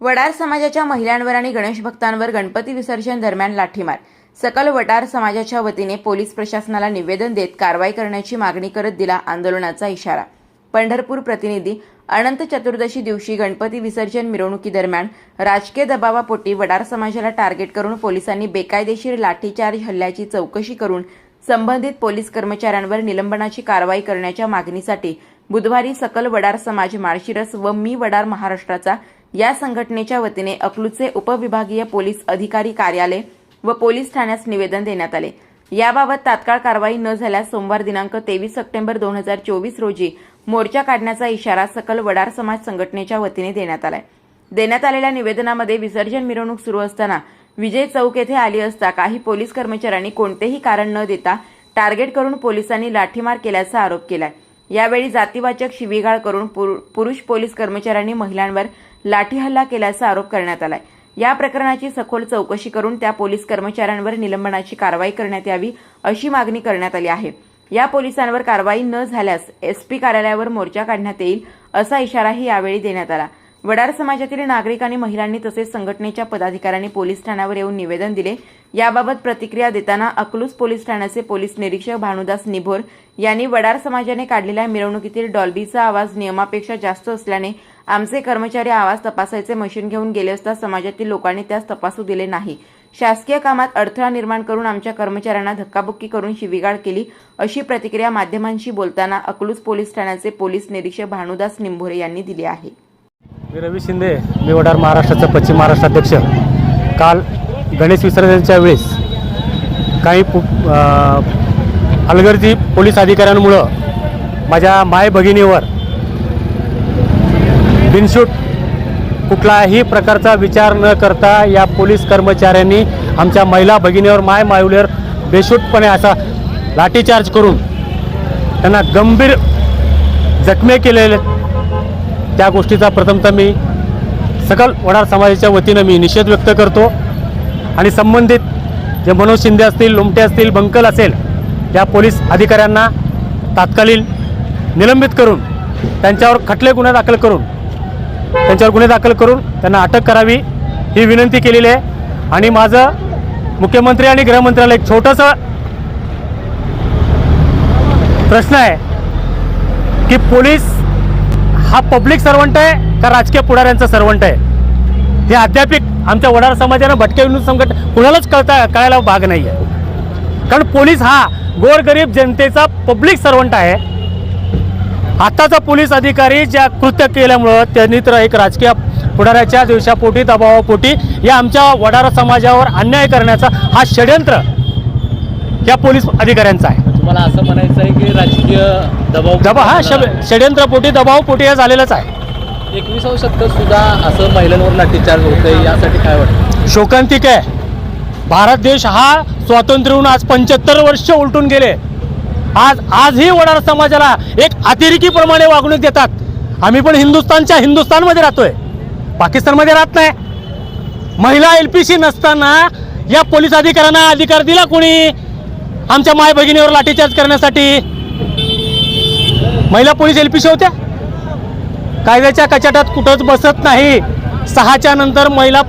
वडार समाजाच्या महिलांवर आणि गणेश भक्तांवर गणपती विसर्जन दरम्यान लाठीमार. सकल वडार समाजाच्या वतीने पोलीस प्रशासनाला निवेदन देत कारवाई करण्याची मागणी करत दिला आंदोलनाचा इशारा. पंढरपूर प्रतिनिधी अनंत चतुर्दशी दिवशी गणपती विसर्जन मिरवणुकीदरम्यान राजकीय दबावापोटी वडार समाजाला टार्गेट करून पोलिसांनी बेकायदेशीर लाठीचार्ज हल्ल्याची चौकशी करून संबंधित पोलीस कर्मचाऱ्यांवर निलंबनाची कारवाई करण्याच्या मागणीसाठी बुधवारी सकल वडार समाज माळशिरस व मी वडार महाराष्ट्राचा या संघटनेच्या वतीने अकलूचे उपविभागीय पोलीस अधिकारी कार्यालय व पोलीस ठाण्यास निवेदन देण्यात आले. याबाबत तात्काळ कारवाई न झाल्यास सोमवार दिनांक तेवीस सप्टेंबर दोन हजार चोवीस रोजी मोर्चा काढण्याचा इशारा सकल वडार समाज संघटनेच्या वतीने देण्यात आलाय. देण्यात आलेल्या निवेदनामध्ये विसर्जन मिरवणूक सुरू असताना विजय चौक येथे आली असता काही पोलीस कर्मचाऱ्यांनी कोणतेही कारण न देता टार्गेट करून पोलिसांनी लाठीमार केल्याचा आरोप केलाय. यावेळी जातीवाचक शिवीगाळ करून पुरु- पुरुष पोलीस कर्मचाऱ्यांनी महिलांवर लाठी हल्ला केल्याचा आरोप करण्यात आलाय. या प्रकरणाची सखोल चौकशी करून त्या पोलीस कर्मचाऱ्यांवर निलंबनाची कारवाई करण्यात यावी अशी मागणी करण्यात आली आहे. या पोलिसांवर कारवाई न झाल्यास एसपी कार्यालयावर मोर्चा काढण्यात येईल असा इशाराही यावेळी देण्यात आला. वडार समाजातील नागरिक आणि महिलांनी तसेच संघटनेच्या पदाधिकाऱ्यांनी पोलीस ठाण्यावर येऊन निवेदन दिले. याबाबत प्रतिक्रिया देताना अकलूज पोलीस ठाण्याचे पोलीस निरीक्षक भानुदास निभोर यांनी वडार समाजाने काढलेल्या मिरवणुकीतील डॉल्बीचा आवाज नियमापेक्षा जास्त असल्याने आमचे कर्मचारी आवाज तपासायचे मशीन घेऊन गेले असता समाजातील लोकांनी त्यास तपासू दिले नाही. शासकीय कामात अडथळा निर्माण करून आमच्या कर्मचाऱ्यांना धक्काबुक्की करून शिवीगाळ केली अशी प्रतिक्रिया माध्यमांशी बोलताना अकलूज पोलीस ठाण्याचे पोलीस निरीक्षक भानुदास निंभोरे यांनी दिली आहे. मी रवी शिंदे मी वडार महाराष्ट्राचा पश्चिम महाराष्ट्र अध्यक्ष. काल गणेश विसर्जनच्या वेळेस काही पु हलगर्जी पोलीस अधिकाऱ्यांमुळं माझ्या माय भगिनीवर बिनशूट कुठलाही प्रकारचा विचार न करता या पोलीस कर्मचाऱ्यांनी आमच्या महिला भगिनीवर माय मायवलीवर बेशूटपणे असा लाठीचार्ज करून त्यांना गंभीर जखमे केलेले त्या गोष्टीचा प्रथमतः मी सकल वडार समाजाच्या वतीनं मी निषेध व्यक्त करतो. आणि संबंधित जे मनोज शिंदे असतील लोमटे असतील बंकल असेल त्या पोलीस अधिकाऱ्यांना तात्कालीन निलंबित करून त्यांच्यावर खटले गुन्हे दाखल करून त्यांच्यावर गुन्हे दाखल करून त्यांना अटक करावी ही विनंती केलेली आहे. आणि माझं मुख्यमंत्री आणि गृहमंत्र्याला एक छोटंसं प्रश्न आहे की पोलीस हा पब्लिक सर्वंट आहे का राजकीय पुढाऱ्यांचा सर्वंट आहे? हे अद्यापिक आमच्या वडार समाजानं भटके विनोद संकट कुणालाच कळता कळायला भाग नाही आहे कारण पोलीस हा गोरगरीब जनतेचा पब्लिक सर्वंट आहे. आत्ताचा पोलीस अधिकारी ज्या कृत्य केल्यामुळं त्यांनी तर एक राजकीय पुढाऱ्याच्या दिवसापोटी दबावापोटी या आमच्या वडार समाजावर अन्याय करण्याचा हा षडयंत्र या पोलीस अधिकाऱ्यांचा आहे. तुम्हाला असं म्हणायचं आहे की राजकीय दबाव दबा हा षड षडयंत्रपोटी दबावपोटी हे झालेलाच आहे. एकविसावं शतकात सुद्धा असं महिलांवर लाठीचार्ज होतंय यासाठी काय वाटतं? शोकांतिक आहे. भारत देश हा स्वातंत्र्य होऊन आज पंच्याहत्तर वर्ष उलटून गेले. आज आजही वडार समाजाला एक अतिरेकीप्रमाणे वागणूक देतात. आम्ही पण हिंदुस्थानच्या हिंदुस्थानमध्ये राहतोय. पाकिस्तानमध्ये राहत नाही. महिला एल पी सी नसताना या पोलीस अधिकाऱ्यांना अधिकार दिला कोणी? आमच्या माय भगिनीवर लाठीचार्ज करण्यासाठी महिला पोलीस एल पी सी होत्या? कायद्याच्या कचाट्यात कुठंच बसत नाही. सहाच्या नंतर महिला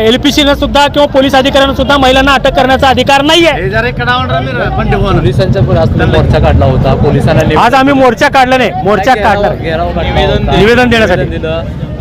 एल पी सीनं सुद्धा किंवा पोलीस अधिकाऱ्यांना सुद्धा महिलांना अटक करण्याचा अधिकार नाही मोर्चा काढला होता. पोलिसांना आज आम्ही मोर्चा काढला नाही. मोर्चा काढला. निवेदन देण्यासाठी.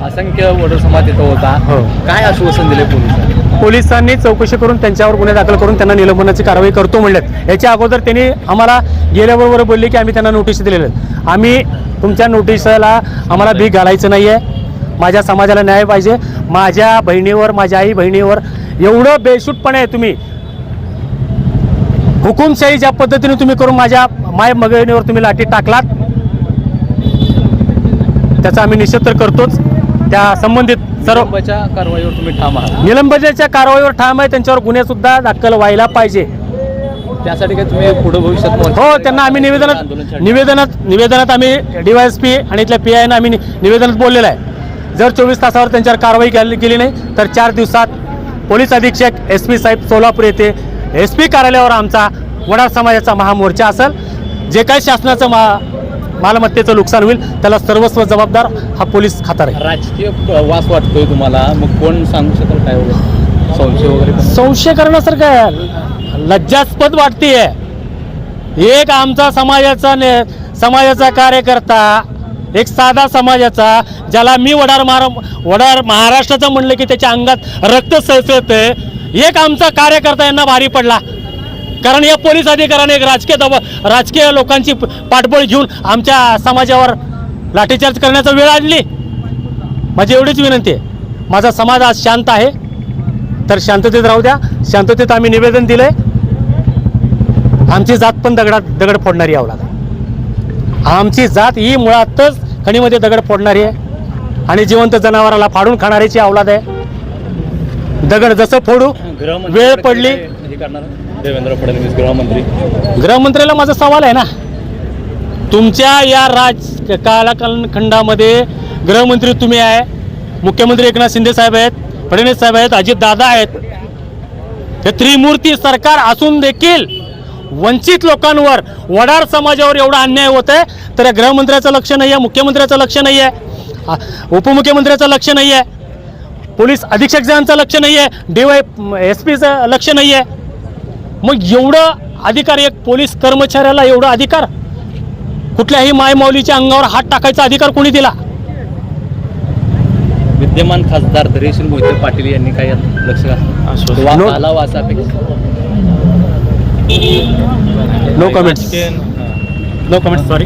असंख्य वडील समाज तिथं होता. हो. काय आश्वासन दिले पोलिसांनी? पोलिसांनी चौकशी करून त्यांच्यावर गुन्हे दाखल करून त्यांना निलंबनाची कारवाई करतो म्हणलेत. याच्या अगोदर त्यांनी आम्हाला गेल्याबरोबर बोलले की आम्ही त्यांना नोटीस आहेत. आम्ही तुमच्या नोटिसला आम्हाला भीक घालायचं नाही आहे माझ्या समाजाला न्याय पाहिजे. माझ्या बहिणीवर माझ्या आई बहिणीवर एवढं बेशूटपणे आहे तुम्ही हुकुमशाही ज्या पद्धतीने तुम्ही करून माझ्या माय बहिणीवर तुम्ही लाठी टाकलात त्याचा आम्ही निषेध तर करतोच. त्या संबंधित सर्व निलंबाच्या कारवाईवर तुम्ही ठाम आहात. निलंबनाच्या कारवाईवर ठाम आहे त्यांच्यावर गुन्हे सुद्धा दाखल व्हायला पाहिजे. त्यासाठी काय तुम्ही पुढे भविष्यात मोर्चा हो त्यांना आम्ही निवेदनात? निवेदनात निवेदनात आम्ही डीवायएसपी आणि इथल्या पी आयनं आम्ही नि- निवेदनात बोललेलं आहे. जर चोवीस तासावर त्यांच्यावर कारवाई केली केली नाही तर चार दिवसात पोलीस अधीक्षक एस पी साहेब सोलापूर येथे एस पी कार्यालयावर आमचा वडार समाजाचा महामोर्चा असेल. जे काही शासनाचं मा मालमत्तेचं नुकसान होईल त्याला सर्वस्व जबाबदार हा पोलीस खातर आहे. राजकीय वास वाटतोय तुम्हाला. मग कोण सांगू शकेल काय वगैरे संशय वगैरे? संशय करण्यासारखं. लज्जास्पद वाटतेय. एक आमचा समाजाचा ने समाजाचा कार्यकर्ता एक साधा समाजाचा ज्याला मी वडार महारा वडार महाराष्ट्राचं म्हणलं की त्याच्या अंगात रक्त सळसळतंय एक आमचा कार्यकर्ता यांना भारी पडला. कारण या पोलीस अधिकाऱ्याने एक राजकीय दबा राजकीय लोकांची पाठबळ घेऊन आमच्या समाजावर लाठीचार्ज करण्याचा वेळ आणली. माझी एवढीच विनंती आहे. माझा समाज आज शांत आहे. तर शांततेत राहू द्या. शांततेत आम्ही निवेदन दिलंय. आमची जात पण दगडात दगड फोडणारी अवलाद. आहे आमची जात ही मुळातच खणीमध्ये दगड फोडणारी आहे. आणि जिवंत जनावराला फाडून खाणारीची अवलाद आहे. दगड जसं फोडू वेळ पडली. देवेंद्र फडणवीस गृहमंत्री. गृहमंत्र्याला माझा सवाल आहे ना? तुमच्या या राज कालखंडामध्ये गृहमंत्री तुम्ही आहे. मुख्यमंत्री एकनाथ शिंदे साहेब आहेत फडणवीस साहेब आहेत अजित दादा आहेत. हे त्रिमूर्ती सरकार असून देखील वंचित लोकांवर वडार समाजावर एवढा अन्याय होत आहे तर या गृहमंत्र्याचं लक्ष नाही आहे मुख्यमंत्र्याचं लक्ष नाही आहे उपमुख्यमंत्र्याचं लक्ष नाही आहे पोलीस अधीक्षकांचं लक्ष नाही आहे डी वाय एस पीचं लक्ष नाही आहे मग एवढं अधिकार एक पोलीस कर्मचाऱ्याला एवढा अधिकार? कुठल्याही मायमाऊलीच्या अंगावर हात टाकायचा अधिकार कोणी दिला? विद्यमान खासदार धैर्यशील मोहिते पाटील यांनी काय यात लक्ष घातलं? No- no comments no comments sorry.